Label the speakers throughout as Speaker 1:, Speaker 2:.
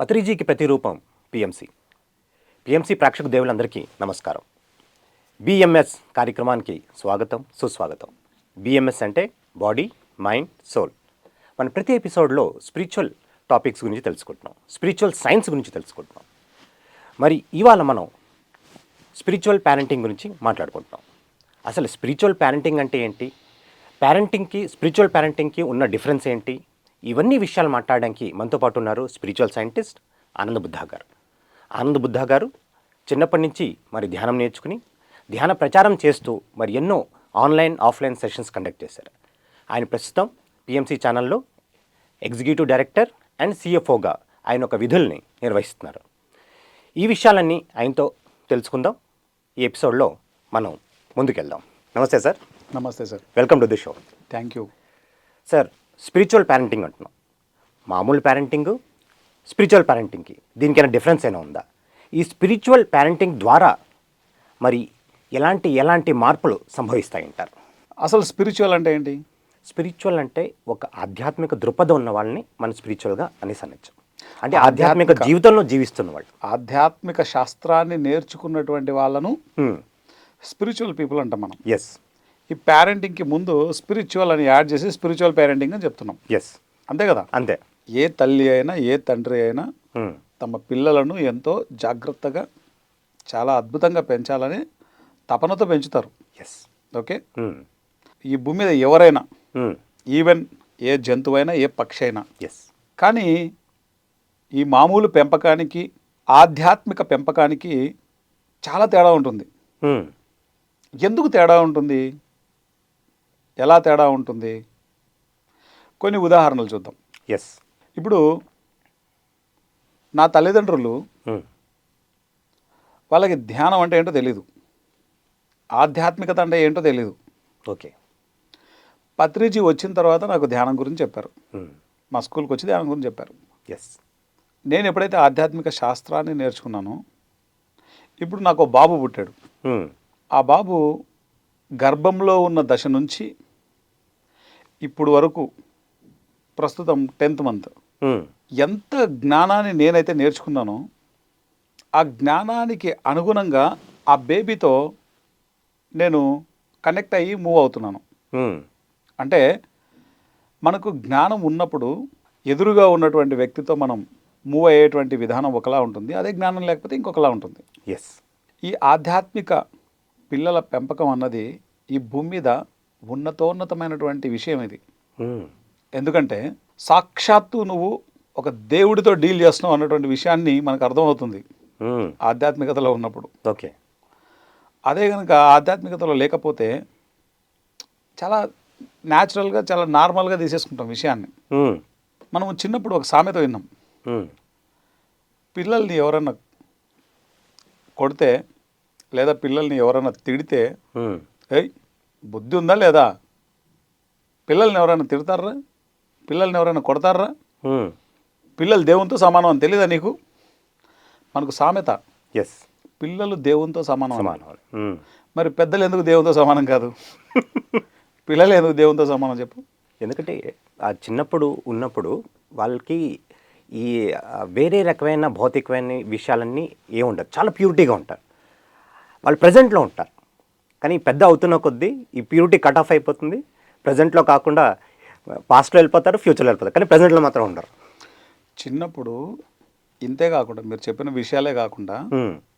Speaker 1: పత్రిజీకి ప్రతిరూపం PMC. PMC ప్రేక్షక దేవులందరికీ నమస్కారం. బిఎంఎస్ కార్యక్రమానికి స్వాగతం సుస్వాగతం. బిఎంఎస్ అంటే బాడీ మైండ్ సోల్. మన ప్రతి ఎపిసోడ్లో స్పిరిచువల్ టాపిక్స్ గురించి తెలుసుకుంటున్నాం. స్పిరిచువల్ సైన్స్ గురించి తెలుసుకుంటున్నాం. మరి ఇవాళ మనం స్పిరిచువల్ పేరెంటింగ్ గురించి మాట్లాడుకుంటున్నాం. అసలు స్పిరిచువల్ పేరెంటింగ్ అంటే ఏంటి? పేరెంటింగ్కి స్పిరిచువల్ పేరెంటింగ్కి ఉన్న డిఫరెన్స్ ఏంటి? ఇవన్నీ విషయాలు మాట్లాడడానికి మనతో పాటు ఉన్నారు స్పిరిచువల్ సైంటిస్ట్ ఆనంద్ బుద్ధా గారు. ఆనంద్ బుద్ధా గారు చిన్నప్పటి నుంచి మరి ధ్యానం నేర్చుకుని ధ్యాన ప్రచారం చేస్తూ మరి ఎన్నో ఆన్లైన్ ఆఫ్లైన్ సెషన్స్ కండక్ట్ చేశారు. ఆయన ప్రస్తుతం పిఎంసి ఛానల్లో ఎగ్జిక్యూటివ్ డైరెక్టర్ అండ్ సిఎఫ్ఓగా ఆయన ఒక విధుల్ని నిర్వహిస్తున్నారు. ఈ విషయాలన్నీ ఆయనతో తెలుసుకుందాం. ఈ ఎపిసోడ్లో మనం ముందుకెళ్దాం. నమస్తే సార్.
Speaker 2: నమస్తే sir.
Speaker 1: Welcome to the show.
Speaker 2: Thank you.
Speaker 1: Sir spiritual parenting అంటున్నాం. మామూలు పేరెంటింగ్ స్పిరిచువల్ పేరెంటింగ్కి దీనికైనా డిఫరెన్స్ అయినా ఉందా? ఈ స్పిరిచువల్ పేరెంటింగ్ ద్వారా మరి ఎలాంటి ఎలాంటి మార్పులు సంభవిస్తాయంటారు?
Speaker 2: అసలు స్పిరిచువల్ అంటే ఏంటి?
Speaker 1: స్పిరిచువల్ అంటే ఒక ఆధ్యాత్మిక దృక్పథం ఉన్న వాళ్ళని మనం స్పిరిచువల్గా అనేసి అనొచ్చు అంటే ఆధ్యాత్మిక జీవితంలో జీవిస్తున్న వాళ్ళు.
Speaker 2: ఆధ్యాత్మిక శాస్త్రాన్ని నేర్చుకున్నటువంటి వాళ్ళను స్పిరిచువల్ పీపుల్ అంటాం మనం.
Speaker 1: ఎస్
Speaker 2: ఈ పేరెంటింగ్కి ముందు స్పిరిచువల్ అని యాడ్ చేసి స్పిరిచువల్ పేరెంటింగ్ అని చెప్తున్నాం.
Speaker 1: ఎస్
Speaker 2: అంతే కదా?
Speaker 1: అంతే.
Speaker 2: ఏ తల్లి అయినా ఏ తండ్రి అయినా
Speaker 1: Hmm.
Speaker 2: తమ పిల్లలను ఎంతో జాగ్రత్తగా చాలా అద్భుతంగా పెంచాలని తపనతో పెంచుతారు.
Speaker 1: Yes
Speaker 2: okay? ఈ భూమి మీద ఎవరైనా ఈవెన్ ఏ జంతువైనా ఏ పక్షి అయినా
Speaker 1: ఎస్
Speaker 2: కానీ ఈ మామూలు పెంపకానికి ఆధ్యాత్మిక పెంపకానికి చాలా తేడా ఉంటుంది. ఎందుకు తేడా ఉంటుంది? ఎలా తేడా ఉంటుంది? కొన్ని ఉదాహరణలు చూద్దాం.
Speaker 1: ఎస్
Speaker 2: ఇప్పుడు నా తల్లిదండ్రులు వాళ్ళకి ధ్యానం అంటే ఏంటో తెలీదు. ఆధ్యాత్మికత అంటే ఏంటో తెలీదు.
Speaker 1: ఓకే
Speaker 2: పత్రిజీ వచ్చిన తర్వాత నాకు ధ్యానం గురించి చెప్పారు. మా స్కూల్కి వచ్చి ధ్యానం గురించి చెప్పారు.
Speaker 1: ఎస్
Speaker 2: నేను ఎప్పుడైతే ఆధ్యాత్మిక శాస్త్రాన్ని నేర్చుకున్నానో ఇప్పుడు నాకు బాబు పుట్టాడు. ఆ బాబు గర్భంలో ఉన్న దశ నుంచి ఇప్పుడు వరకు ప్రస్తుతం టెన్త్ మంత్. ఎంత జ్ఞానాన్ని నేనైతే నేర్చుకున్నానో ఆ జ్ఞానానికి అనుగుణంగా ఆ బేబీతో నేను కనెక్ట్ అయ్యి మూవ్ అవుతున్నాను. అంటే మనకు జ్ఞానం ఉన్నప్పుడు ఎదురుగా ఉన్నటువంటి వ్యక్తితో మనం మూవ్ అయ్యేటువంటి విధానం ఒకలా ఉంటుంది అదే జ్ఞానం లేకపోతే ఇంకొకలా ఉంటుంది.
Speaker 1: ఎస్
Speaker 2: ఈ ఆధ్యాత్మిక పిల్లల పెంపకం అన్నది ఈ భూమి మీద ఉన్నతోన్నతమైనటువంటి విషయం ఇది. ఎందుకంటే సాక్షాత్తు నువ్వు ఒక దేవుడితో డీల్ చేస్తున్నావు అన్నటువంటి విషయాన్ని మనకు అర్థమవుతుంది. ఆధ్యాత్మికతలో ఉన్నప్పుడు.
Speaker 1: ఓకే.
Speaker 2: అదే కనుక ఆధ్యాత్మికతలో లేకపోతే చాలా న్యాచురల్గా చాలా నార్మల్గా తీసేసుకుంటాం విషయాన్ని. మనం చిన్నప్పుడు ఒక సామెత విన్నాం. పిల్లల్ని ఎవరన్నా కొడితే లేదా పిల్లల్ని ఎవరన్నా తిడితే ఏయ్ బుద్ధి ఉందా లేదా? పిల్లల్ని ఎవరైనా తిడతారా? పిల్లల్ని ఎవరైనా కొడతారా? పిల్లలు దేవునితో సమానం అని తెలీదా నీకు? మనకు సామెత.
Speaker 1: ఎస్
Speaker 2: పిల్లలు దేవునితో సమానం.
Speaker 1: సమానం
Speaker 2: మరి పెద్దలు ఎందుకు దేవునితో సమానం కాదు? పిల్లలు ఎందుకు దేవునితో సమానం చెప్పు.
Speaker 1: ఎందుకంటే ఆ చిన్నప్పుడు ఉన్నప్పుడు వాళ్ళకి ఈ వేరే రకమైన భౌతికమైన విషయాలన్నీ ఏముండదు చాలా ప్యూరిటీగా ఉంటారు. వాళ్ళు ప్రజెంట్లో ఉంటారు. కానీ పెద్ద అవుతున్న కొద్దీ ఈ ప్యూరిటీ కట్ ఆఫ్ అయిపోతుంది. ప్రజెంట్లో కాకుండా పాస్ట్లో వెళ్ళిపోతారు ఫ్యూచర్లో వెళ్ళిపోతారు. కానీ ప్రజెంట్లో మాత్రం ఉండరు.
Speaker 2: చిన్నప్పుడు ఇంతే కాకుండా మీరు చెప్పిన విషయాలే కాకుండా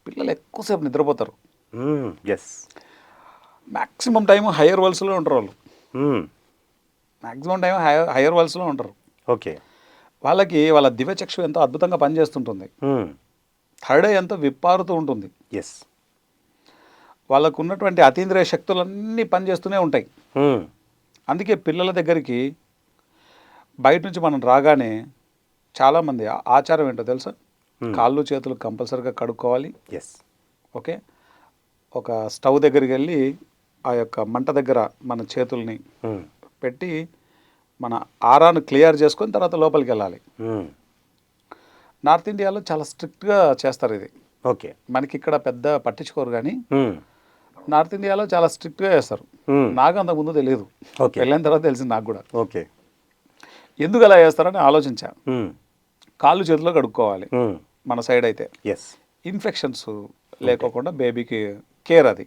Speaker 2: పిల్లలు ఎక్కువసేపు నిద్రపోతారు.
Speaker 1: ఎస్
Speaker 2: మ్యాక్సిమం టైం హయ్యర్ వల్స్లో ఉంటారు వాళ్ళు మ్యాక్సిమం టైం హైయర్ హయ్యర్ వల్స్లో ఉంటారు
Speaker 1: ఓకే.
Speaker 2: వాళ్ళకి వాళ్ళ దివ్యచక్షు ఎంతో అద్భుతంగా పనిచేస్తుంటుంది. థర్డ్ ఐ ఎంతో విప్పారుతూ ఉంటుంది.
Speaker 1: ఎస్
Speaker 2: వాళ్ళకు ఉన్నటువంటి అతీంద్రియ శక్తులన్నీ పనిచేస్తూనే ఉంటాయి. అందుకే పిల్లల దగ్గరికి బయట నుంచి మనం రాగానే చాలామంది ఆచారం ఏంటో తెలుసా? కాళ్ళు చేతులు కంపల్సరీగా కడుక్కోవాలి.
Speaker 1: ఎస్.
Speaker 2: ఓకే? ఒక స్టవ్ దగ్గరికి వెళ్ళి ఆ యొక్క మంట దగ్గర మన చేతుల్ని పెట్టి మన ఆరాను క్లియర్ చేసుకొని తర్వాత లోపలికి వెళ్ళాలి. నార్త్ ఇండియాలో చాలా స్ట్రిక్ట్గా చేస్తారు ఇది.
Speaker 1: ఓకే.
Speaker 2: మనకి ఇక్కడ పెద్ద పట్టించుకోరు కానీ నార్త్ ఇండియాలో చాలా స్ట్రిక్ట్గా చేస్తారు. నాకు అంత ముందు తెలియదు
Speaker 1: ఓకే.
Speaker 2: వెళ్ళిన తర్వాత తెలిసింది నాకు కూడా.
Speaker 1: ఓకే.
Speaker 2: ఎందుకు అలా చేస్తారని ఆలోచించా. కాళ్ళు చేతిలో కడుక్కోవాలి. మన సైడ్ అయితే.
Speaker 1: ఎస్
Speaker 2: ఇన్ఫెక్షన్స్ లేకోకుండా బేబీకి కేర్ అది.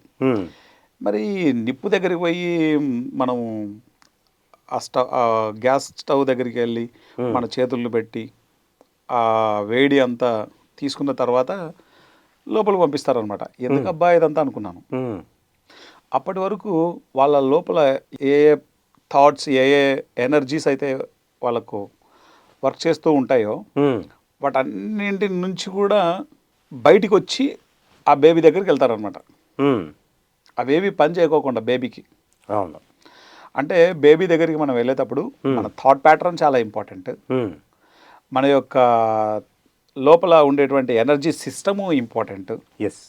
Speaker 2: మరి నిప్పు దగ్గరికి పోయి మనం ఆ స్టవ్ గ్యాస్ స్టవ్ దగ్గరికి వెళ్ళి మన చేతుల్లో పెట్టి ఆ వేడి అంతా తీసుకున్న తర్వాత లోపల పంపిస్తారనమాట ఎందుకు అబ్బా ఇదంతా అనుకున్నాను. అప్పటి వరకు వాళ్ళ లోపల ఏ ఏ థాట్స్ ఏ ఏ ఎనర్జీస్ అయితే వాళ్ళకు వర్క్ చేస్తూ ఉంటాయో వాటన్నింటి నుంచి కూడా బయటికి వచ్చి ఆ బేబీ దగ్గరికి వెళ్తారనమాట ఆ బేబీ పని చేయకోకుండా బేబీకి
Speaker 1: అవును.
Speaker 2: అంటే బేబీ దగ్గరికి మనం వెళ్ళేటప్పుడు మన థాట్ ప్యాటర్న్ చాలా ఇంపార్టెంట్ మన యొక్క లోపల ఉండేటువంటి ఎనర్జీ సిస్టము ఇంపార్టెంట్
Speaker 1: ఎస్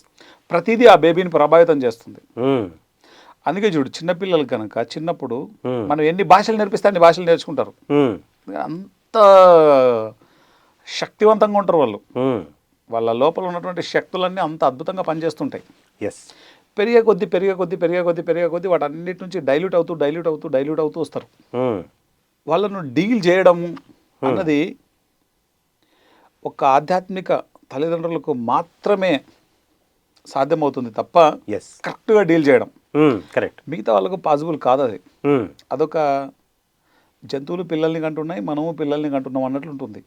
Speaker 2: ప్రతిదీ ఆ బేబీని ప్రభావితం చేస్తుంది. అందుకే చూడు చిన్నపిల్లలు కనుక చిన్నప్పుడు మనం ఎన్ని భాషలు నేర్పిస్తే అన్ని భాషలు నేర్చుకుంటారు. అంత శక్తివంతంగా ఉంటారు వాళ్ళు. వాళ్ళ లోపల ఉన్నటువంటి శక్తులన్నీ అంత అద్భుతంగా పనిచేస్తుంటాయి.
Speaker 1: ఎస్
Speaker 2: పెరిగే కొద్దీ పెరిగే కొద్దీ పెరిగే కొద్దీ పెరిగే కొద్దీ వాటన్నిటి నుంచి డైల్యూట్ అవుతూ డైల్యూట్ అవుతూ డైల్యూట్ అవుతూ వస్తారు. వాళ్ళను డీల్ చేయడం అన్నది ఒక ఆధ్యాత్మిక తల్లిదండ్రులకు మాత్రమే సాధ్యమవుతుంది తప్ప
Speaker 1: ఎస్
Speaker 2: కరెక్ట్గా డీల్ చేయడం.
Speaker 1: కరెక్ట్
Speaker 2: మిగతా వాళ్ళకు పాసిబుల్ కాదు అది. అదొక జంతువులు పిల్లల్ని కంటున్నాయి మనము పిల్లల్ని కంటున్నాం అన్నట్లు ఉంటుంది.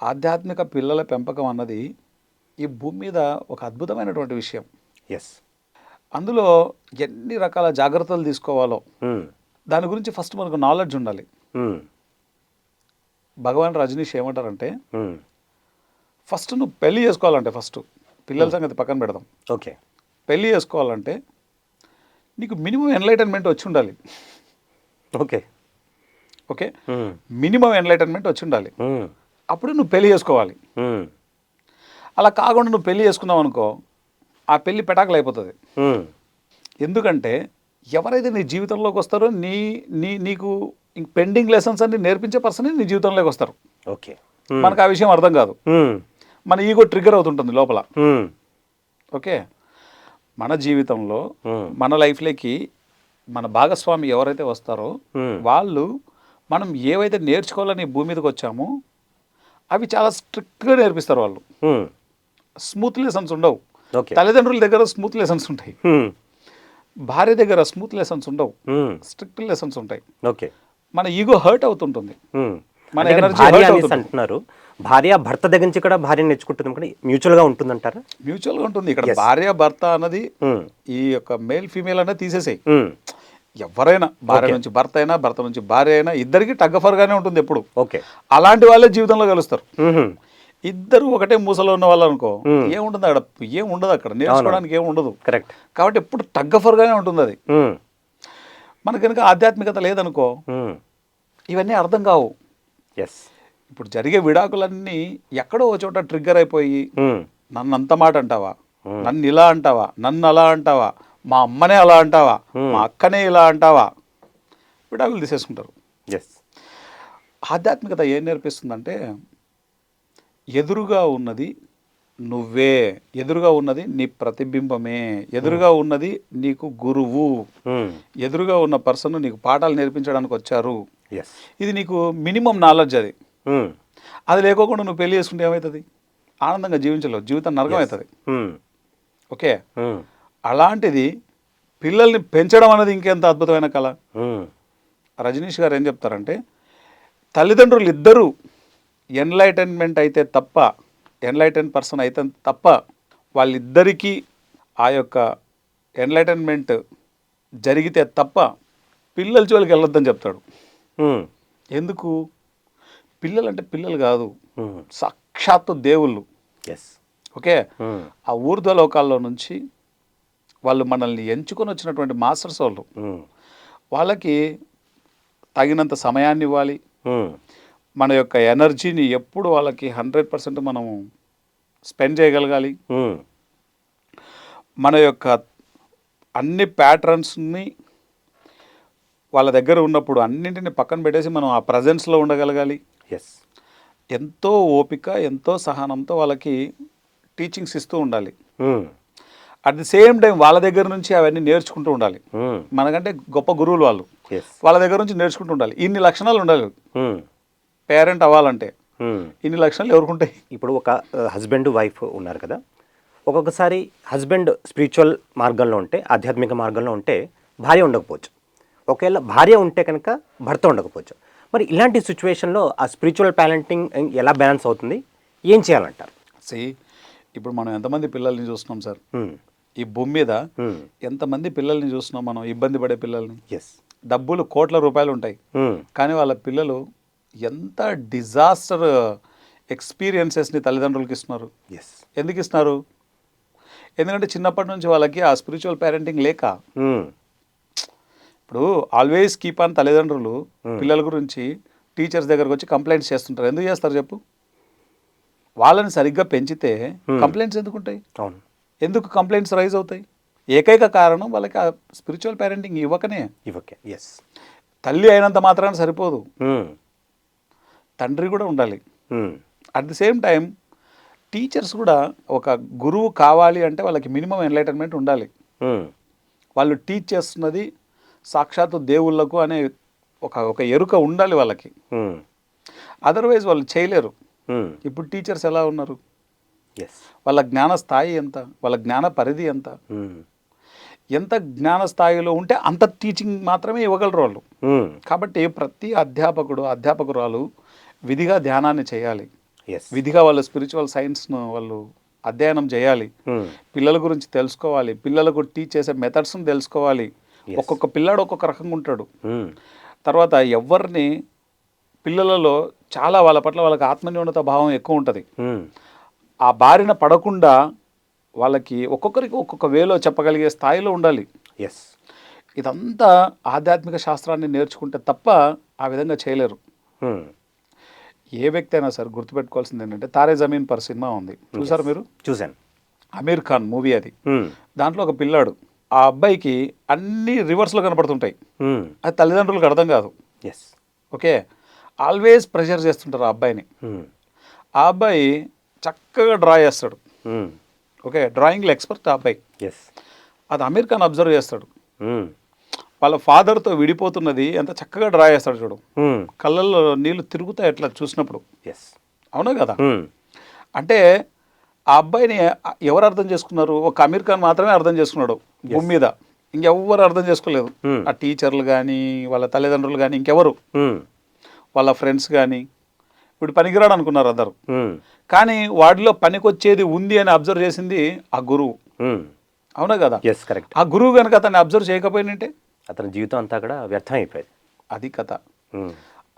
Speaker 2: ఆధ్యాత్మిక పిల్లల పెంపకం అన్నది ఈ భూమి మీద ఒక అద్భుతమైనటువంటి విషయం.
Speaker 1: ఎస్
Speaker 2: అందులో ఎన్ని రకాల జాగ్రత్తలు తీసుకోవాలో దాని గురించి ఫస్ట్ మనకు నాలెడ్జ్ ఉండాలి. భగవాన్ రజనీష్ ఏమంటారంటే ఫస్ట్ నువ్వు పెళ్ళి చేసుకోవాలంటే ఫస్ట్ పిల్లల సంగతి పక్కన పెడదాం.
Speaker 1: ఓకే
Speaker 2: పెళ్ళి చేసుకోవాలంటే నీకు మినిమం ఎన్లైటన్మెంట్ వచ్చి ఉండాలి.
Speaker 1: ఓకే.
Speaker 2: ఓకే? మినిమం ఎన్లైటన్మెంట్ వచ్చి ఉండాలి. అప్పుడు నువ్వు పెళ్ళి చేసుకోవాలి. అలా కాకుండా నువ్వు పెళ్ళి చేసుకున్నావు అనుకో ఆ పెళ్ళి పెటాకులు అయిపోతుంది. ఎందుకంటే ఎవరైతే నీ జీవితంలోకి వస్తారో నీ నీ నీకు పెండింగ్ లెసన్స్ అన్ని నేర్పించే పర్సన్ నీ జీవితంలోకి వస్తారు.
Speaker 1: ఓకే.
Speaker 2: మనకు ఆ విషయం అర్థం కాదు. మన ఈగో ట్రిగ్గర్ అవుతుంటుంది లోపల. ఓకే? మన జీవితంలో మన లైఫ్లోకి మన భాగస్వామి ఎవరైతే వస్తారో వాళ్ళు మనం ఏవైతే నేర్చుకోవాలని భూమి మీదకి వచ్చామో అవి చాలా స్ట్రిక్ట్గా నేర్పిస్తారు వాళ్ళు. స్మూత్ లెసన్స్ ఉండవు.
Speaker 1: ఓకే.
Speaker 2: తల్లిదండ్రుల దగ్గర స్మూత్ లెసన్స్ ఉంటాయి. భార్య దగ్గర స్మూత్ లెసన్స్ ఉండవు. స్ట్రిక్ట్ లెసన్స్ ఉంటాయి.
Speaker 1: ఓకే.
Speaker 2: మన ఈగో హర్ట్ అవుతుంటుంది. మన అవుతుంది.
Speaker 1: అంటున్నారు. భార్య భర్త దగ్గర నుంచి కూడా భార్య నేర్చుకుంటుంది కానీ మ్యూచువల్గా ఉంటుందంటారా?
Speaker 2: మ్యూచువల్గా ఉంటుంది. ఇక్కడ భార్య భర్త అన్నది
Speaker 1: Hmm.
Speaker 2: ఈ యొక్క మేల్ ఫీమేల్ అనేది తీసేసాయి.
Speaker 1: Hmm.
Speaker 2: ఎవరైనా భార్య నుంచి భర్త అయినా భర్త నుంచి భార్య అయినా ఇద్దరికి టగ్గఫర్గానే ఉంటుంది ఎప్పుడు.
Speaker 1: ఓకే
Speaker 2: అలాంటి వాళ్ళే జీవితంలో కలుస్తారు.
Speaker 1: మ్మ్.
Speaker 2: ఇద్దరు ఒకటే మూసలో ఉన్న వాళ్ళు అనుకో ఏముంటుంది అక్కడ? ఏం ఉండదు అక్కడ. నేర్చుకోవడానికి ఏం ఉండదు.
Speaker 1: కరెక్ట్
Speaker 2: కాబట్టి ఎప్పుడు టగ్గఫర్గానే ఉంటుంది అది. మనకు కనుక ఆధ్యాత్మికత లేదనుకో. ఇవన్నీ అర్థం కావు.
Speaker 1: ఎస్
Speaker 2: ఇప్పుడు జరిగే విడాకులన్నీ ఎక్కడో ఒక చోట ట్రిగ్గర్ అయిపోయి. నన్ను అంత మాట అంటావా? నన్ను ఇలా అంటావా? నన్ను అలా అంటావా? మా అమ్మనే అలా అంటావా? మా అక్కనే ఇలా అంటావా? విడాకులు తీసేసుకుంటారు.
Speaker 1: ఎస్
Speaker 2: ఆధ్యాత్మికత ఏం నేర్పిస్తుందంటే ఎదురుగా ఉన్నది నువ్వే ఎదురుగా ఉన్నది నీ ప్రతిబింబమే ఎదురుగా ఉన్నది నీకు గురువు. ఎదురుగా ఉన్న పర్సన్ నీకు పాఠాలు నేర్పించడానికి వచ్చారు. ఇది నీకు మినిమం నాలెడ్జ్ అది. అది లేకోకుండా నువ్వు పెళ్ళి చేసుకుంటే ఏమవుతుంది ఆనందంగా జీవించలేవు. జీవితం నరకం అవుతుంది. ఓకే. అలాంటిది పిల్లల్ని పెంచడం అనేది ఇంకెంత అద్భుతమైన కళ. రజనీష్ గారు ఏం చెప్తారంటే తల్లిదండ్రులు ఇద్దరూ ఎన్లైటన్మెంట్ అయితే తప్ప ఎన్లైటన్ పర్సన్ అయితే తప్ప వాళ్ళిద్దరికీ ఆ యొక్క ఎన్లైటన్మెంట్ జరిగితే తప్ప పిల్లల జోలికి వెళ్ళొద్దని చెప్తాడు. ఎందుకు? పిల్లలు అంటే పిల్లలు కాదు. సాక్షాత్తు దేవుళ్ళు
Speaker 1: ఎస్
Speaker 2: ఓకే. ఆ ఊర్ధ్వ లోకాల్లో నుంచి వాళ్ళు మనల్ని ఎంచుకొని వచ్చినటువంటి మాస్టర్స్ వాళ్ళు. వాళ్ళకి తగినంత సమయాన్ని ఇవ్వాలి. మన యొక్క ఎనర్జీని ఎప్పుడు వాళ్ళకి హండ్రెడ్ పర్సెంట్ మనము స్పెండ్ చేయగలగాలి. మన యొక్క అన్ని ప్యాటర్న్స్ని వాళ్ళ దగ్గర ఉన్నప్పుడు అన్నింటిని పక్కన పెట్టేసి మనం ఆ ప్రజెన్స్లో ఉండగలగాలి
Speaker 1: ఎస్
Speaker 2: ఎంతో ఓపిక ఎంతో సహనంతో వాళ్ళకి టీచింగ్స్ ఇస్తూ ఉండాలి. అట్ ది సేమ్ టైం వాళ్ళ దగ్గర నుంచి అవన్నీ నేర్చుకుంటూ ఉండాలి.
Speaker 1: మ్మ్.
Speaker 2: మనకంటే గొప్ప గురువులు వాళ్ళు.
Speaker 1: ఎస్
Speaker 2: వాళ్ళ దగ్గర నుంచి నేర్చుకుంటూ ఉండాలి. ఇన్ని లక్షణాలు ఉండాలి. పేరెంట్ అవ్వాలంటే ఇన్ని లక్షణాలు ఎవరికి ఉంటాయి
Speaker 1: ఇప్పుడు ఒక హస్బెండ్ వైఫ్ ఉన్నారు కదా. ఒక్కొక్కసారి హస్బెండ్ స్పిరిచువల్ మార్గంలో ఉంటే ఆధ్యాత్మిక మార్గంలో ఉంటే భార్య ఉండకపోవచ్చు. ఒకవేళ భార్య ఉంటే కనుక భర్త ఉండకపోవచ్చు. మరి ఇలాంటి సిచ్యువేషన్లో ఆ స్పిరిచువల్ ప్యారెంటింగ్ ఎలా బ్యాలెన్స్ అవుతుంది? ఏం చేయాలంటారు?
Speaker 2: సి ఇప్పుడు మనం ఎంతమంది పిల్లల్ని చూస్తున్నాం సార్? ఈ భూమి మీద ఎంతమంది పిల్లల్ని చూస్తున్నాం మనం? ఇబ్బంది పడే పిల్లల్ని?
Speaker 1: ఎస్
Speaker 2: డబ్బులు కోట్ల రూపాయలు ఉంటాయి. కానీ వాళ్ళ పిల్లలు ఎంత డిజాస్టర్ ఎక్స్పీరియన్సెస్ని తల్లిదండ్రులకి ఇస్తున్నారు?
Speaker 1: ఎస్
Speaker 2: ఎందుకు ఇస్తున్నారు? ఎందుకంటే చిన్నప్పటి నుంచి వాళ్ళకి ఆ స్పిరిచువల్ పేరెంటింగ్ లేక ఇప్పుడు ఆల్వేస్ కీప్ ఆన్ తల్లిదండ్రులు పిల్లల గురించి టీచర్స్ దగ్గరకు వచ్చి కంప్లైంట్స్ చేస్తుంటారు. ఎందుకు చేస్తారు చెప్పు? వాళ్ళని సరిగ్గా పెంచితే కంప్లైంట్స్ ఎందుకు ఉంటాయి? ఎందుకు కంప్లైంట్స్ రైజ్ అవుతాయి? ఏకైక కారణం వాళ్ళకి ఆ స్పిరిచువల్ పేరెంటింగ్ ఇవ్వకనే.
Speaker 1: ఇవకే ఎస్
Speaker 2: తల్లి అయినంత మాత్రాన సరిపోదు. తండ్రి కూడా ఉండాలి. At the same time teachers కూడా ఒక గురువు కావాలి అంటే వాళ్ళకి మినిమం ఎన్లైటన్మెంట్ ఉండాలి. వాళ్ళు టీచ్ చేస్తున్నది సాక్షాత్తు దేవుళ్ళకు అనే ఒక ఒక ఎరుక ఉండాలి వాళ్ళకి. అదర్వైజ్ వాళ్ళు చేయలేరు. ఇప్పుడు టీచర్స్ ఎలా ఉన్నారు? వాళ్ళ జ్ఞాన స్థాయి ఎంత? వాళ్ళ జ్ఞాన పరిధి ఎంత? ఎంత జ్ఞాన స్థాయిలో ఉంటే అంత టీచింగ్ మాత్రమే ఇవ్వగలరు వాళ్ళు. కాబట్టి ప్రతి అధ్యాపకుడు అధ్యాపకురాలు విధిగా ధ్యానాన్ని చేయాలి. విధిగా వాళ్ళ స్పిరిచువల్ సైన్స్ను వాళ్ళు అధ్యయనం చేయాలి. పిల్లల గురించి తెలుసుకోవాలి. పిల్లలకు టీచ్ చేసే మెథడ్స్ని తెలుసుకోవాలి. ఒక్కొక్క పిల్లాడు ఒక్కొక్క రకంగా ఉంటాడు. తర్వాత ఎవరిని పిల్లలలో చాలా వాళ్ళ పట్ల వాళ్ళకి ఆత్మన్యూనత భావం ఎక్కువ ఉంటుంది. ఆ బారిన పడకుండా వాళ్ళకి ఒక్కొక్కరికి ఒక్కొక్క వేలో చెప్పగలిగే స్థాయిలో ఉండాలి.
Speaker 1: ఎస్
Speaker 2: ఇదంతా ఆధ్యాత్మిక శాస్త్రాన్ని నేర్చుకుంటే తప్ప ఆ విధంగా చేయలేరు. ఏ వ్యక్తి అయినా సరే గుర్తుపెట్టుకోవాల్సింది ఏంటంటే తారే జమీన్ పర్ సినిమా ఉంది. చూసారు మీరు?
Speaker 1: చూశాను.
Speaker 2: అమీర్ ఖాన్ మూవీ అది. దాంట్లో ఒక పిల్లాడు. ఆ అబ్బాయికి అన్ని రివర్స్లో కనపడుతుంటాయి. అది తల్లిదండ్రులకు అర్థం కాదు.
Speaker 1: Yes
Speaker 2: okay? ఆల్వేస్ ప్రెషర్ చేస్తుంటారు ఆ అబ్బాయిని. ఆ అబ్బాయి చక్కగా డ్రా చేస్తాడు. ఓకే? డ్రాయింగ్లో ఎక్స్పర్ట్ ఆ అబ్బాయి.
Speaker 1: ఎస్
Speaker 2: అది అమీర్ ఖాన్ అబ్జర్వ్ చేస్తాడు వాళ్ళ ఫాదర్తో విడిపోతున్నది ఎంత చక్కగా డ్రా చేస్తాడు చూడు. కళ్ళల్లో నీళ్ళు తిరుగుతాయి అట్లా చూసినప్పుడు.
Speaker 1: ఎస్
Speaker 2: అవునా కదా? అంటే ఆ అబ్బాయిని ఎవరు అర్థం చేసుకున్నారు? ఒక అమీర్ ఖాన్ మాత్రమే అర్థం చేసుకున్నాడు భూమి మీద. ఇంకెవ్వరు అర్థం చేసుకోలేదు.
Speaker 1: Hmm.
Speaker 2: ఆ టీచర్లు కానీ వాళ్ళ తల్లిదండ్రులు కానీ ఇంకెవరు? వాళ్ళ ఫ్రెండ్స్ కానీ ఇప్పుడు పనికిరాడు అనుకున్నారు అందరు. కానీ వాడిలో పనికొచ్చేది ఉంది అని అబ్జర్వ్ చేసింది ఆ గురువు. అవునా కదా?
Speaker 1: ఎస్ కరెక్ట్
Speaker 2: ఆ గురువు కనుక అతన్ని అబ్జర్వ్ చేయకపోయినంటే
Speaker 1: అతని జీవితం అంతా కూడా వ్యర్థం అయిపోయేది
Speaker 2: అది కథ.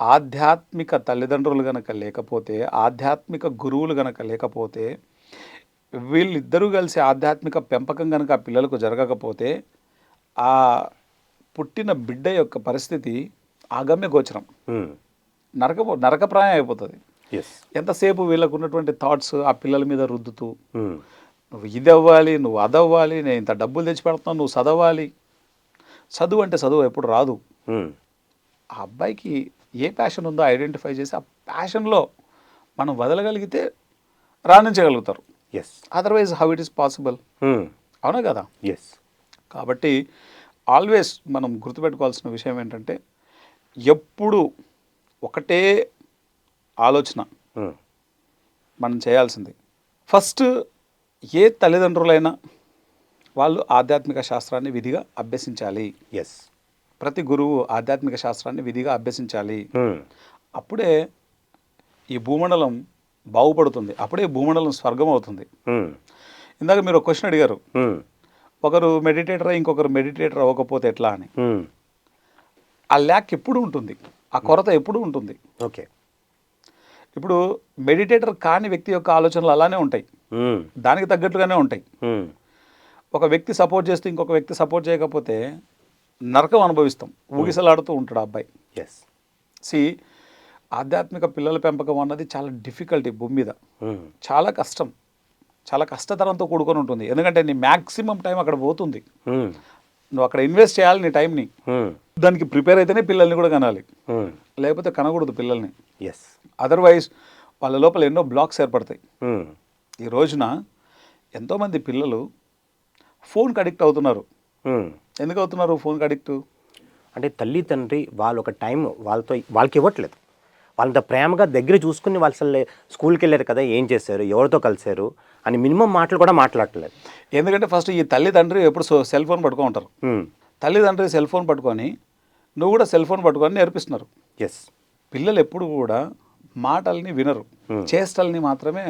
Speaker 2: ఆధ్యాత్మిక తల్లిదండ్రులు గనక లేకపోతే ఆధ్యాత్మిక గురువులు గనక లేకపోతే వీళ్ళిద్దరూ కలిసి ఆధ్యాత్మిక పెంపకం గనక ఆ పిల్లలకు జరగకపోతే ఆ పుట్టిన బిడ్డ యొక్క పరిస్థితి ఆగమ్య గోచరం. నరక నరకప్రాయం అయిపోతుంది. ఎంతసేపు వీళ్ళకు ఉన్నటువంటి థాట్స్ ఆ పిల్లల మీద రుద్దుతూ నువ్వు ఇది అవ్వాలి నువ్వు అది అవ్వాలి నేను ఇంత డబ్బులు తెచ్చి పెడుతున్నాను నువ్వు చదవాలి. చదువు అంటే చదువు ఎప్పుడు రాదు. ఆ అబ్బాయికి ఏ ప్యాషన్ ఉందో ఐడెంటిఫై చేసి ఆ ప్యాషన్లో మనం వదలగలిగితే రాణించగలుగుతారు.
Speaker 1: Yes
Speaker 2: otherwise how it is possible అవునా కదా?
Speaker 1: ఎస్
Speaker 2: కాబట్టి ఆల్వేస్ మనం గుర్తుపెట్టుకోవాల్సిన విషయం ఏంటంటే ఎప్పుడు ఒకటే ఆలోచన మనం చేయాల్సింది. ఫస్ట్ ఏ తల్లిదండ్రులైనా వాళ్ళు ఆధ్యాత్మిక శాస్త్రాన్ని విధిగా అభ్యసించాలి.
Speaker 1: ఎస్
Speaker 2: ప్రతి గురువు ఆధ్యాత్మిక శాస్త్రాన్ని విధిగా అభ్యసించాలి. అప్పుడే ఈ భూమండలం బాగుపడుతుంది. అప్పుడే భూమండలం స్వర్గం అవుతుంది. ఇందాక మీరు ఒక క్వశ్చన్ అడిగారు. ఒకరు మెడిటేటర్ ఇంకొకరు మెడిటేటర్ అవ్వకపోతే ఎట్లా అని. ఆ ల్యాక్ ఎప్పుడు ఉంటుంది? ఆ కొరత ఎప్పుడు ఉంటుంది?
Speaker 1: ఓకే.
Speaker 2: ఇప్పుడు మెడిటేటర్ కాని వ్యక్తి యొక్క ఆలోచనలు అలానే ఉంటాయి. దానికి తగ్గట్టుగానే ఉంటాయి. ఒక వ్యక్తి సపోర్ట్ చేస్తూ ఇంకొక వ్యక్తి సపోర్ట్ చేయకపోతే నరకం అనుభవిస్తాం. ఊగిసలాడుతూ ఉంటాడు అబ్బాయి.
Speaker 1: ఎస్
Speaker 2: సి ఆధ్యాత్మిక పిల్లల పెంపకం అన్నది చాలా డిఫికల్టీ భూమి మీద. చాలా కష్టం. చాలా కష్టతరంతో కూడుకొని ఉంటుంది. ఎందుకంటే నీ మ్యాక్సిమం టైం అక్కడ పోతుంది. నువ్వు అక్కడ ఇన్వెస్ట్ చేయాలి నీ టైంని దానికి ప్రిపేర్ అయితేనే పిల్లల్ని కూడా కనాలి. లేకపోతే కనకూడదు పిల్లల్ని.
Speaker 1: ఎస్
Speaker 2: అదర్వైజ్ వాళ్ళ లోపల ఎన్నో బ్లాక్స్ ఏర్పడతాయి. ఈ రోజున ఎంతోమంది పిల్లలు ఫోన్కి అడిక్ట్ అవుతున్నారు. ఎందుకు అవుతున్నారు ఫోన్కి అడిక్ట్
Speaker 1: అంటే తల్లి తండ్రి వాళ్ళు ఒక టైం వాళ్ళతో వాళ్ళకి ఇవ్వట్లేదు. వాళ్ళంత ప్రేమగా దగ్గర చూసుకుని వాళ్ళు అసలు స్కూల్కి వెళ్ళారు కదా ఏం చేశారు ఎవరితో కలిశారు అని మినిమం మాటలు కూడా మాట్లాడట్లేదు.
Speaker 2: ఎందుకంటే ఫస్ట్ ఈ తల్లిదండ్రి ఎప్పుడు సెల్ ఫోన్ పట్టుకో ఉంటారు. తల్లిదండ్రి సెల్ ఫోన్ పట్టుకొని నువ్వు కూడా సెల్ ఫోన్ పట్టుకొని నేర్పిస్తున్నారు.
Speaker 1: ఎస్
Speaker 2: పిల్లలు ఎప్పుడు కూడా మాటల్ని వినరు. చేష్టల్ని మాత్రమే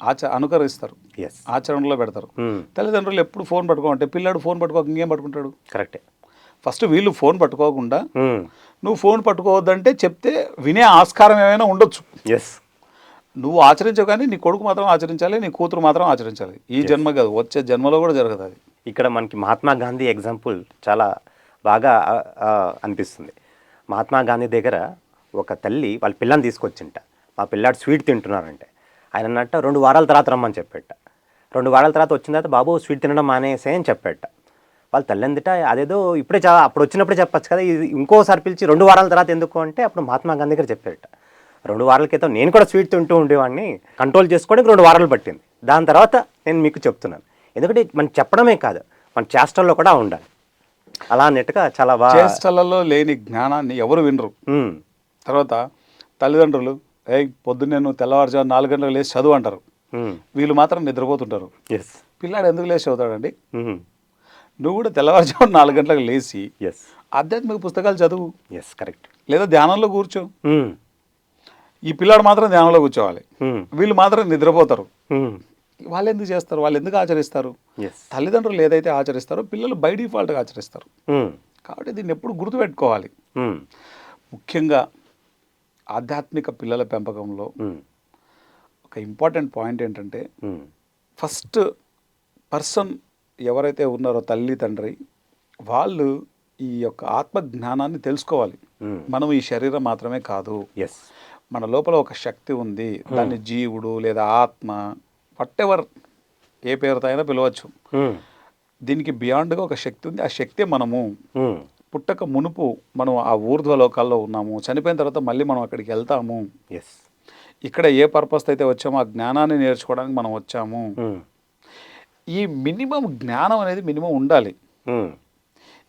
Speaker 2: ఆచ అనుకరిస్తారు.
Speaker 1: ఎస్
Speaker 2: ఆచరణలో పెడతారు. తల్లిదండ్రులు ఎప్పుడు ఫోన్ పట్టుకోమంటే పిల్లాడు ఫోన్ పట్టుకోక ఇంకేం పట్టుకుంటాడు?
Speaker 1: కరెక్టే
Speaker 2: ఫస్ట్ వీళ్ళు ఫోన్ పట్టుకోకుండా నువ్వు ఫోన్ పట్టుకోవద్దంటే చెప్తే వినే ఆస్కారం ఏమైనా ఉండొచ్చు.
Speaker 1: ఎస్
Speaker 2: నువ్వు ఆచరించవు కానీ నీ కొడుకు మాత్రం ఆచరించాలి నీ కూతురు మాత్రం ఆచరించాలి. ఈ జన్మ కాదు వచ్చే జన్మలో కూడా జరగదు అది.
Speaker 1: ఇక్కడ మనకి మహాత్మా గాంధీ ఎగ్జాంపుల్ చాలా బాగా అనిపిస్తుంది. మహాత్మా గాంధీ దగ్గర ఒక తల్లి వాళ్ళ పిల్లని తీసుకొచ్చింట. మా పిల్లాడు స్వీట్ తింటున్నారంటే. ఆయన అన్నట్ట రెండు వారాల తర్వాత రమ్మని చెప్పేట. రెండు వారాల తర్వాత వచ్చిన తర్వాత బాబు స్వీట్ తినడం మానేసే అని చెప్పేట. వాళ్ళ తల్లి అందుట అదేదో ఇప్పుడే చా అప్పుడు వచ్చినప్పుడే చెప్పచ్చు కదా? ఇది ఇంకోసారి పిలిచి రెండు వారాల తర్వాత ఎందుకు అంటే అప్పుడు మహాత్మా గాంధీ దగ్గర చెప్పారట. రెండు వారాల క్రితం నేను కూడా స్వీట్ తింటూ ఉండేవాడిని. కంట్రోల్ చేసుకోవడానికి రెండు వారాలు పట్టింది. దాని తర్వాత నేను మీకు చెప్తున్నాను. ఎందుకంటే మనం చెప్పడమే కాదు మన చేష్టల్లో కూడా ఉండాలి. అలా అన్నట్టుగా చాలా బాగా
Speaker 2: చేష్టలలో లేని జ్ఞానాన్ని ఎవరు వినరు. తర్వాత తల్లిదండ్రులు ఏ పొద్దున్నే నువ్వు తెల్లవారుజాము నాలుగు గంటలకు లేచి చదువు అంటారు. వీళ్ళు మాత్రం నిద్రపోతుంటారు.
Speaker 1: ఎస్
Speaker 2: పిల్లాడు ఎందుకు లేచి చదువుతాడండి? నువ్వు కూడా తెల్లవారుజాము నాలుగు గంటలకు లేచి
Speaker 1: ఎస్
Speaker 2: ఆధ్యాత్మిక పుస్తకాలు చదువు.
Speaker 1: ఎస్ కరెక్ట్
Speaker 2: లేదా ధ్యానంలో కూర్చో.
Speaker 1: ఉమ్,
Speaker 2: ఈ పిల్లాడు మాత్రం ధ్యానంలో కూర్చోవాలి.
Speaker 1: ఉమ్,
Speaker 2: వీళ్ళు మాత్రం నిద్రపోతారు.
Speaker 1: ఉమ్,
Speaker 2: వాళ్ళు ఎందుకు చేస్తారు? వాళ్ళు ఎందుకు ఆచరిస్తారు? తల్లిదండ్రులు ఏదైతే ఆచరిస్తారో పిల్లలు బై డిఫాల్ట్గా ఆచరిస్తారు. కాబట్టి దీన్ని ఎప్పుడు గుర్తుపెట్టుకోవాలి. ముఖ్యంగా ఆధ్యాత్మిక పిల్లల పెంపకంలో ఒక ఇంపార్టెంట్ పాయింట్ ఏంటంటే ఫస్ట్ పర్సన్ ఎవరైతే ఉన్నారో తల్లి తండ్రి వాళ్ళు ఈ యొక్క ఆత్మ జ్ఞానాన్ని తెలుసుకోవాలి మనం ఈ శరీరం మాత్రమే కాదు.
Speaker 1: ఎస్
Speaker 2: మన లోపల ఒక శక్తి ఉంది. దాన్ని జీవుడు లేదా ఆత్మ వట్టెవర్ ఏ పేరుతో అయినా పిలవచ్చు. దీనికి బియాండ్గా ఒక శక్తి ఉంది. ఆ శక్తే మనము. పుట్టక మునుపు మనం ఆ ఊర్ధ్వ లోకాల్లో ఉన్నాము. చనిపోయిన తర్వాత మళ్ళీ మనం అక్కడికి వెళ్తాము.
Speaker 1: ఎస్
Speaker 2: ఇక్కడ ఏ పర్పస్ అయితే వచ్చామో ఆ జ్ఞానాన్ని నేర్చుకోవడానికి మనం వచ్చాము. ఈ మినిమం జ్ఞానం అనేది మినిమం ఉండాలి.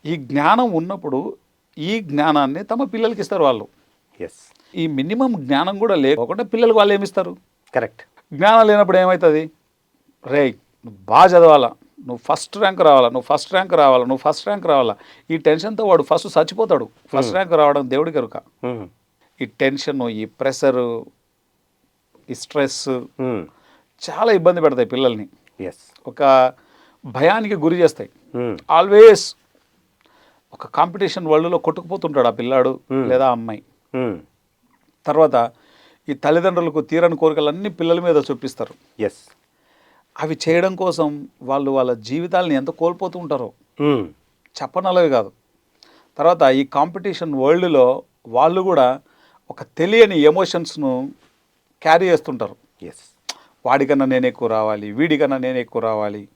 Speaker 2: ఈ జ్ఞానం ఉన్నప్పుడు ఈ జ్ఞానాన్ని తమ పిల్లలకి ఇస్తారు వాళ్ళు.
Speaker 1: ఎస్
Speaker 2: ఈ మినిమం జ్ఞానం కూడా లేకుండా పిల్లలకు వాళ్ళు ఏమిస్తారు
Speaker 1: కరెక్ట్
Speaker 2: జ్ఞానం లేనప్పుడు ఏమవుతుంది రే నువ్వు బాగా చదవాలా? నువ్వు ఫస్ట్ ర్యాంక్ రావాలా? నువ్వు ఫస్ట్ ర్యాంక్ రావాలా? నువ్వు ఫస్ట్ ర్యాంక్ రావాలా? ఈ టెన్షన్తో వాడు ఫస్ట్ చచ్చిపోతాడు. ఫస్ట్ ర్యాంక్ రావడం దేవుడి కనుక ఈ టెన్షన్ ఈ ప్రెషరు ఈ స్ట్రెస్ చాలా ఇబ్బంది పెడతాయి పిల్లల్ని. ఒక భయానికి గురి చేస్తాయి. ఆల్వేస్ ఒక కాంపిటీషన్ వరల్డ్లో కొట్టుకుపోతుంటాడు ఆ పిల్లాడు లేదా ఆ అమ్మాయి.
Speaker 1: ఉమ్,
Speaker 2: తర్వాత ఈ తల్లిదండ్రులకు తీరని కోరికలన్నీ పిల్లల మీద చూపిస్తారు.
Speaker 1: ఎస్
Speaker 2: అవి చేయడం కోసం వాళ్ళు వాళ్ళ జీవితాలని ఎంత కోల్పోతూ ఉంటారో చెప్పనలవి కాదు. తర్వాత ఈ కాంపిటీషన్ వరల్డ్లో వాళ్ళు కూడా ఒక తెలియని ఎమోషన్స్ను క్యారీ చేస్తుంటారు.
Speaker 1: ఎస్
Speaker 2: వాడికన్నా నేను ఎక్కువ రావాలి వీడికన్నా నేను ఎక్కువ రావాలి.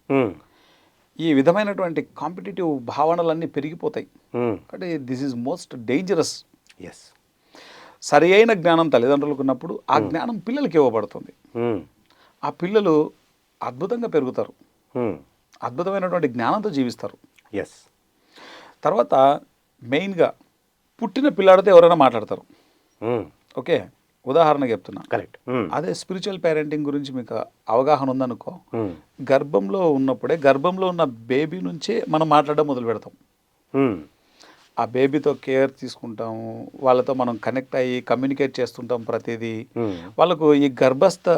Speaker 2: ఈ విధమైనటువంటి కాంపిటేటివ్ భావనలన్నీ పెరిగిపోతాయి. అంటే this is most dangerous
Speaker 1: yes
Speaker 2: సరి అయిన జ్ఞానం తల్లిదండ్రులకు ఉన్నప్పుడు ఆ జ్ఞానం పిల్లలకి ఇవ్వబడుతుంది. ఆ పిల్లలు అద్భుతంగా పెరుగుతారు. అద్భుతమైనటువంటి జ్ఞానంతో జీవిస్తారు.
Speaker 1: ఎస్
Speaker 2: తర్వాత మెయిన్గా పుట్టిన పిల్లాడితో ఎవరైనా మాట్లాడతారు. ఓకే? ఉదాహరణకు చెప్తున్నా.
Speaker 1: కరెక్ట్.
Speaker 2: అదే స్పిరిచువల్ పేరెంటింగ్ గురించి మీకు అవగాహన ఉందనుకో గర్భంలో ఉన్నప్పుడే గర్భంలో ఉన్న బేబీ నుంచే మనం మాట్లాడడం మొదలు పెడతాం. ఆ బేబీతో కేర్ తీసుకుంటాము వాళ్ళతో మనం కనెక్ట్ అయ్యి కమ్యూనికేట్ చేస్తుంటాం ప్రతిదీ. వాళ్ళకు ఈ గర్భస్థ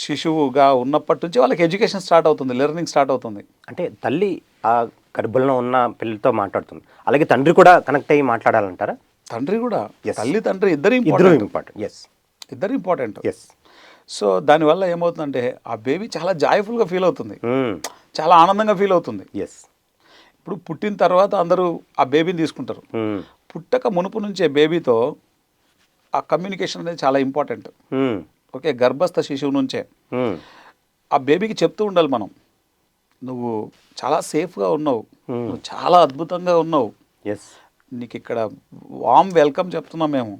Speaker 2: శిశువుగా ఉన్నప్పటి నుంచి వాళ్ళకి ఎడ్యుకేషన్ స్టార్ట్ అవుతుంది లెర్నింగ్ స్టార్ట్ అవుతుంది.
Speaker 1: అంటే తల్లి ఆ గర్భంలో ఉన్న పిల్లలతో మాట్లాడుతుంది. అలాగే తండ్రి కూడా కనెక్ట్ అయ్యి మాట్లాడాలంటారా?
Speaker 2: తండ్రి కూడా. తల్లి తండ్రి ఇద్దరు ఇంపార్టెంట్
Speaker 1: ఎస్
Speaker 2: ఇద్దరు ఇంపార్టెంట్
Speaker 1: ఎస్
Speaker 2: సో దానివల్ల ఏమవుతుందంటే ఆ బేబీ చాలా జాయ్ఫుల్గా ఫీల్ అవుతుంది. చాలా ఆనందంగా ఫీల్ అవుతుంది.
Speaker 1: ఎస్
Speaker 2: ఇప్పుడు పుట్టిన తర్వాత అందరూ ఆ బేబీని తీసుకుంటారు. పుట్టక మునుపు నుంచే బేబీతో ఆ కమ్యూనికేషన్ అనేది చాలా ఇంపార్టెంట్ ఓకే గర్భస్థ శిశువు నుంచే. ఆ బేబీకి చెప్తూ ఉండాలి మనం. నువ్వు చాలా సేఫ్గా ఉన్నావు. నువ్వు చాలా అద్భుతంగా ఉన్నావు.
Speaker 1: ఎస్
Speaker 2: నీకు ఇక్కడ వామ్ వెల్కమ్ చెప్తున్నాం మేము.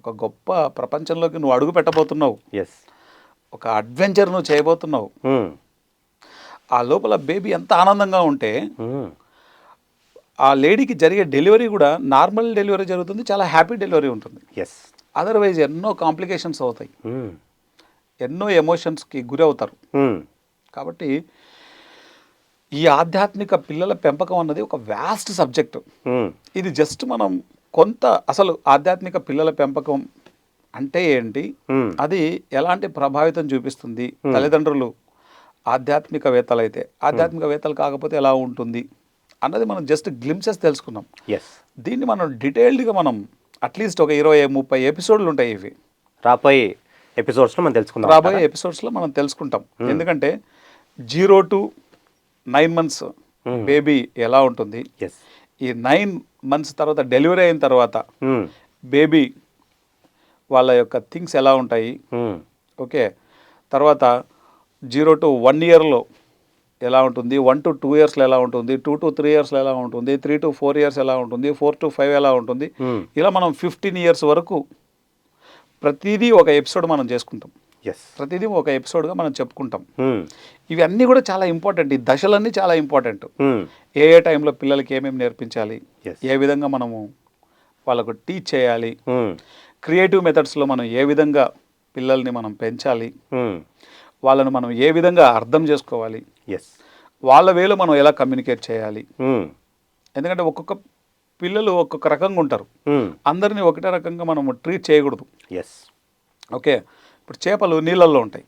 Speaker 2: ఒక గొప్ప ప్రపంచంలోకి నువ్వు అడుగు పెట్టబోతున్నావు.
Speaker 1: ఎస్
Speaker 2: ఒక అడ్వెంచర్ నువ్వు చేయబోతున్నావు. ఆ లోపల బేబీ ఎంత ఆనందంగా ఉంటే ఆ లేడీకి జరిగే డెలివరీ కూడా నార్మల్ డెలివరీ జరుగుతుంది చాలా హ్యాపీ డెలివరీ ఉంటుంది.
Speaker 1: ఎస్
Speaker 2: అదర్వైజ్ ఎన్నో కాంప్లికేషన్స్ అవుతాయి.
Speaker 1: ఉమ్,
Speaker 2: ఎన్నో ఎమోషన్స్కి గురి అవుతారు కాబట్టి ఈ ఆధ్యాత్మిక పిల్లల పెంపకం అన్నది ఒక వ్యాస్ట్ సబ్జెక్ట్ ఇది జస్ట్ మనం కొంత అసలు ఆధ్యాత్మిక పిల్లల పెంపకం అంటే ఏంటి? అది ఎలాంటి ప్రభావితం చూపిస్తుంది? తల్లిదండ్రులు ఆధ్యాత్మికవేత్తలు అయితే ఆధ్యాత్మికవేత్తలు కాకపోతే ఎలా ఉంటుంది అన్నది మనం జస్ట్ గ్లిమ్సెస్ తెలుసుకున్నాం.
Speaker 1: ఎస్
Speaker 2: దీన్ని మనం డీటెయిల్డ్గా మనం అట్లీస్ట్ ఒక ఇరవై ముప్పై ఎపిసోడ్లు ఉంటాయి ఇవి.
Speaker 1: రాబోయే ఎపిసోడ్స్లో మనం తెలుసుకుందాం
Speaker 2: రాబోయే ఎపిసోడ్స్లో మనం తెలుసుకుంటాం. ఎందుకంటే zero to nine months baby ఎలా ఉంటుంది?
Speaker 1: ఎస్
Speaker 2: ఈ నైన్ మంత్స్ తర్వాత డెలివరీ అయిన తర్వాత బేబీ వాళ్ళ యొక్క థింగ్స్ ఎలా ఉంటాయి? ఓకే. తర్వాత జీరో టు వన్ ఇయర్లో ఎలా ఉంటుంది? వన్ టు టూ ఇయర్స్లో ఎలా ఉంటుంది? టూ టు త్రీ ఇయర్స్లో ఎలా ఉంటుంది? త్రీ టు ఫోర్ ఇయర్స్ ఎలా ఉంటుంది? ఫోర్ టు ఫైవ్ ఎలా ఉంటుంది? ఇలా మనం ఫిఫ్టీన్ ఇయర్స్ వరకు ప్రతిదీ ఒక ఎపిసోడ్ మనం చేసుకుంటాం.
Speaker 1: ఎస్
Speaker 2: ప్రతిదీ ఒక ఎపిసోడ్గా మనం చెప్పుకుంటాం.
Speaker 1: ఉమ్,
Speaker 2: ఇవి అన్నీ కూడా చాలా ఇంపార్టెంట్. ఈ దశలన్నీ చాలా ఇంపార్టెంట్. ఏ ఏ టైంలో పిల్లలకి ఏమేమి నేర్పించాలి. ఏ విధంగా మనము వాళ్ళకు టీచ్ చేయాలి? క్రియేటివ్ మెథడ్స్లో మనం ఏ విధంగా పిల్లల్ని మనం పెంచాలి? వాళ్ళను మనం ఏ విధంగా అర్థం చేసుకోవాలి?
Speaker 1: ఎస్
Speaker 2: వాళ్ళ వేలో మనం ఎలా కమ్యూనికేట్ చేయాలి? ఎందుకంటే ఒక్కొక్క పిల్లలు ఒక్కొక్క రకంగా ఉంటారు. అందరినీ ఒకటే రకంగా మనం ట్రీట్ చేయకూడదు.
Speaker 1: Yes
Speaker 2: okay? ఇప్పుడు చేపలు నీళ్ళల్లో ఉంటాయి.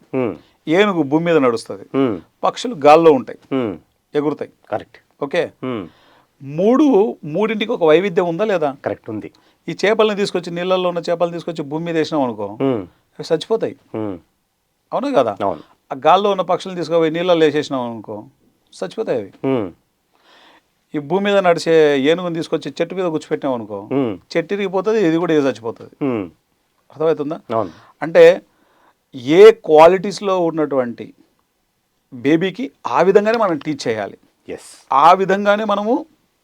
Speaker 2: ఏనుగు భూమి మీద నడుస్తుంది. పక్షులు గాల్లో ఉంటాయి. ఎగురుతాయి.
Speaker 1: కరెక్ట్.
Speaker 2: ఓకే? మూడు మూడింటికి ఒక వైవిధ్యం ఉందా లేదా?
Speaker 1: కరెక్ట్ ఉంది.
Speaker 2: ఈ చేపల్ని తీసుకొచ్చి నీళ్ళల్లో ఉన్న చేపలను తీసుకొచ్చి భూమి మీద వేసినాం అనుకో అవి చచ్చిపోతాయి. అవునా కదా?
Speaker 1: అవును.
Speaker 2: ఆ గాల్లో ఉన్న పక్షులను తీసుకుపోయి నీళ్ళల్లో వేసేసినాం అనుకో చచ్చిపోతాయి అవి. ఈ భూమి మీద నడిచే ఏనుగుని తీసుకొచ్చి చెట్టు మీద కూర్చోపెట్టినాం అనుకో చెట్టు ఇరిగిపోతుంది ఇది కూడా ఇది చచ్చిపోతుంది. అర్థమవుతుందా? అంటే ఏ క్వాలిటీస్లో ఉన్నటువంటి బేబీకి ఆ విధంగానే మనం టీచ్ చేయాలి.
Speaker 1: ఎస్
Speaker 2: ఆ విధంగానే మనము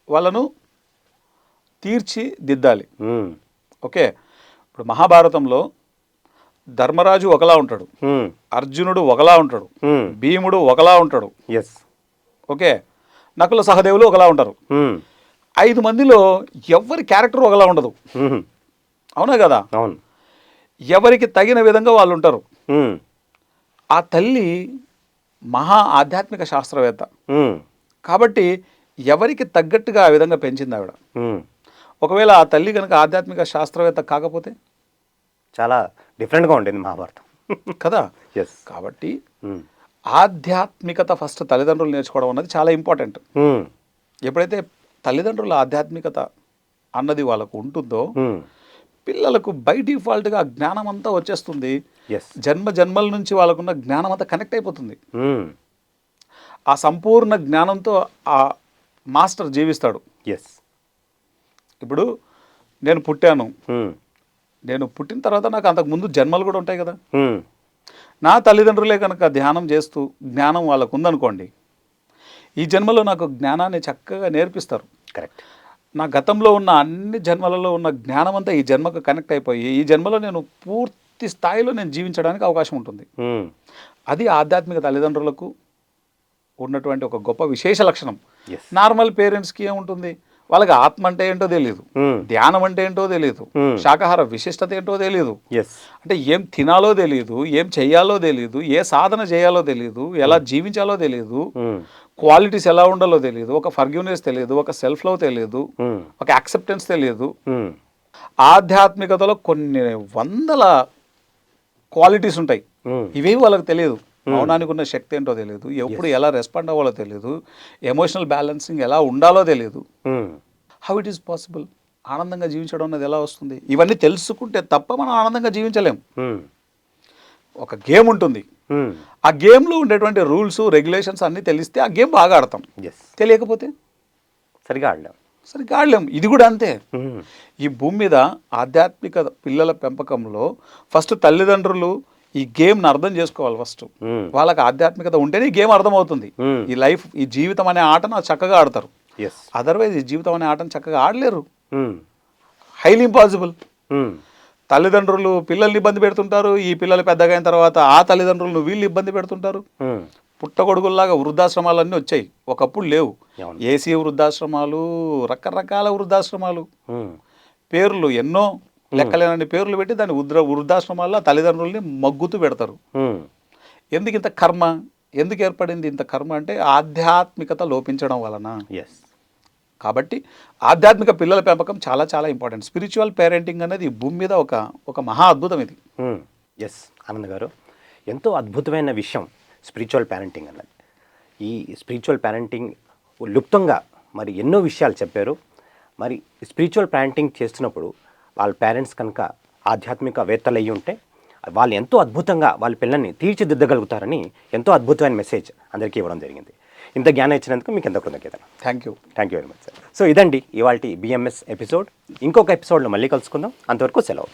Speaker 2: వాళ్ళను తీర్చిదిద్దాలి.
Speaker 1: Um,
Speaker 2: okay? ఇప్పుడు మహాభారతంలో ధర్మరాజు ఒకలా ఉంటాడు.
Speaker 1: ఉమ్,
Speaker 2: అర్జునుడు ఒకలా ఉంటాడు.
Speaker 1: ఉమ్,
Speaker 2: భీముడు ఒకలా ఉంటాడు.
Speaker 1: Yes
Speaker 2: okay? నకుల సహదేవులు ఒకలా ఉంటారు. ఐదు మందిలో ఎవరి క్యారెక్టర్ ఒకలా ఉండదు. అవునా కదా?
Speaker 1: అవును.
Speaker 2: ఎవరికి తగిన విధంగా వాళ్ళు ఉంటారు. ఆ తల్లి మహా ఆధ్యాత్మిక శాస్త్రవేత్త. కాబట్టి ఎవరికి తగ్గట్టుగా ఆ విధంగా పెంచింది ఆవిడ. ఒకవేళ ఆ తల్లి కనుక ఆధ్యాత్మిక శాస్త్రవేత్త కాకపోతే?
Speaker 1: చాలా డిఫరెంట్గా ఉండేది మహాభారతం.
Speaker 2: కదా?
Speaker 1: ఎస్
Speaker 2: కాబట్టి ఆధ్యాత్మికత ఫస్ట్ తల్లిదండ్రులు నేర్చుకోవడం అన్నది చాలా ఇంపార్టెంట్. ఎప్పుడైతే తల్లిదండ్రుల ఆధ్యాత్మికత అన్నది వాళ్ళకు ఉంటుందో పిల్లలకు బై డిఫాల్ట్గా జ్ఞానం అంతా వచ్చేస్తుంది.
Speaker 1: ఎస్
Speaker 2: జన్మ జన్మల నుంచి వాళ్ళకున్న జ్ఞానం అంతా కనెక్ట్ అయిపోతుంది. ఆ సంపూర్ణ జ్ఞానంతో ఆ మాస్టర్ జీవిస్తాడు.
Speaker 1: ఎస్
Speaker 2: ఇప్పుడు నేను పుట్టాను. నేను పుట్టిన తర్వాత నాకు అంతకు ముందు జన్మలు కూడా ఉంటాయి కదా. నా తల్లిదండ్రులే కనుక ధ్యానం చేస్తూ జ్ఞానం వాళ్ళకు ఉందనుకోండి ఈ జన్మలో నాకు జ్ఞానాన్ని చక్కగా నేర్పిస్తారు.
Speaker 1: కరెక్ట్
Speaker 2: నా గతంలో ఉన్న అన్ని జన్మలలో ఉన్న జ్ఞానం అంతా ఈ జన్మకు కనెక్ట్ అయిపోయి ఈ జన్మలో నేను పూర్తి స్థాయిలో నేను జీవించడానికి అవకాశం ఉంటుంది. అది ఆధ్యాత్మిక తల్లిదండ్రులకు ఉన్నటువంటి ఒక గొప్ప విశేష లక్షణం. నార్మల్ పేరెంట్స్కి ఏముంటుంది? వాళ్ళకి ఆత్మ అంటే ఏంటో తెలియదు ధ్యానం అంటే ఏంటో తెలియదు
Speaker 1: Hmm.
Speaker 2: శాకాహార విశిష్టత ఏంటో తెలియదు అంటే ఏం తినాలో తెలియదు ఏం చెయ్యాలో తెలియదు ఏ సాధన చేయాలో తెలియదు ఎలా జీవించాలో తెలియదు క్వాలిటీస్ ఎలా ఉండాలో తెలియదు ఒక ఫర్గ్యూనెస్ తెలియదు ఒక సెల్ఫ్ లవ్ తెలియదు ఒక యాక్సెప్టెన్స్ తెలియదు ఆధ్యాత్మికతలో కొన్ని వందల క్వాలిటీస్ ఉంటాయి. ఇవేవి వాళ్ళకి తెలియదు. మౌనానికి ఉన్న శక్తి ఏంటో తెలియదు ఎప్పుడు ఎలా రెస్పాండ్ అవ్వాలో తెలియదు ఎమోషనల్ బ్యాలెన్సింగ్ ఎలా ఉండాలో తెలియదు హౌ ఇట్ ఈస్ పాసిబుల్ ఆనందంగా జీవించడం అనేది ఎలా వస్తుంది? ఇవన్నీ తెలుసుకుంటే తప్ప మనం ఆనందంగా జీవించలేం. ఒక గేమ్ ఉంటుంది. ఆ గేమ్లో ఉండేటువంటి రూల్స్ రెగ్యులేషన్స్ అన్నీ తెలిస్తే ఆ గేమ్ బాగా ఆడతాం. తెలియకపోతే?
Speaker 1: సరిగా ఆడలేం.
Speaker 2: సరిగ్గా ఆడలేం. ఇది కూడా అంతే. ఈ భూమి మీద ఆధ్యాత్మిక పిల్లల పెంపకంలో ఫస్ట్ తల్లిదండ్రులు ఈ గేమ్ని అర్థం చేసుకోవాలి ఫస్ట్. వాళ్ళకి ఆధ్యాత్మికత ఉంటేనే ఈ గేమ్ అర్థమవుతుంది. ఈ లైఫ్ ఈ జీవితం అనే ఆటను చక్కగా ఆడతారు. అదర్వైజ్ ఈ జీవితం అనే ఆటను చక్కగా ఆడలేరు. హైలీ ఇంపాసిబుల్ తల్లిదండ్రులు పిల్లల్ని ఇబ్బంది పెడుతుంటారు. ఈ పిల్లలు పెద్దగా అయిన తర్వాత ఆ తల్లిదండ్రులను వీళ్ళు ఇబ్బంది పెడుతుంటారు. పుట్టగొడుగుల్లాగా వృద్ధాశ్రమాలన్నీ వచ్చాయి. ఒకప్పుడు లేవు. ఏసీ వృద్ధాశ్రమాలు రకరకాల వృద్ధాశ్రమాలు. పేర్లు ఎన్నో లెక్కలేనన్ని పేర్లు పెట్టి దాన్ని వృద్ధ వృద్ధాశ్రమాల్లో తల్లిదండ్రుల్ని మగ్గుతూ పెడతారు. ఎందుకు ఇంత కర్మ? ఎందుకు ఏర్పడింది ఇంత కర్మ అంటే ఆధ్యాత్మికత లోపించడం వలన.
Speaker 1: ఎస్
Speaker 2: కాబట్టి ఆధ్యాత్మిక పిల్లల పెంపకం చాలా చాలా ఇంపార్టెంట్. స్పిరిచువల్ పేరెంటింగ్ అనేది ఈ భూమి మీద ఒక ఒక మహా అద్భుతం ఇది.
Speaker 1: ఎస్ ఆనంద్ గారు. ఎంతో అద్భుతమైన విషయం స్పిరిచువల్ పేరెంటింగ్ అన్నది. ఈ స్పిరిచువల్ పేరెంటింగ్ లుప్తంగా మరి ఎన్నో విషయాలు చెప్పారు. మరి స్పిరిచువల్ పేరెంటింగ్ చేస్తున్నప్పుడు వాళ్ళ పేరెంట్స్ కనుక ఆధ్యాత్మిక వేత్తలు అయ్యి ఉంటే వాళ్ళు ఎంతో అద్భుతంగా వాళ్ళ పిల్లల్ని తీర్చిదిద్దగలుగుతారని ఎంతో అద్భుతమైన మెసేజ్ అందరికీ ఇవ్వడం జరిగింది. ఇంత జ్ఞానం ఇచ్చినందుకు మీకు ఎంత కృతజ్ఞతలు.
Speaker 2: Thank you
Speaker 1: thank you very much sir so ఇదండి ఇవాళ బిఎంఎస్ ఎపిసోడ్ ఇంకొక ఎపిసోడ్లో మళ్ళీ కలుసుకుందాం. అంతవరకు సెలవు.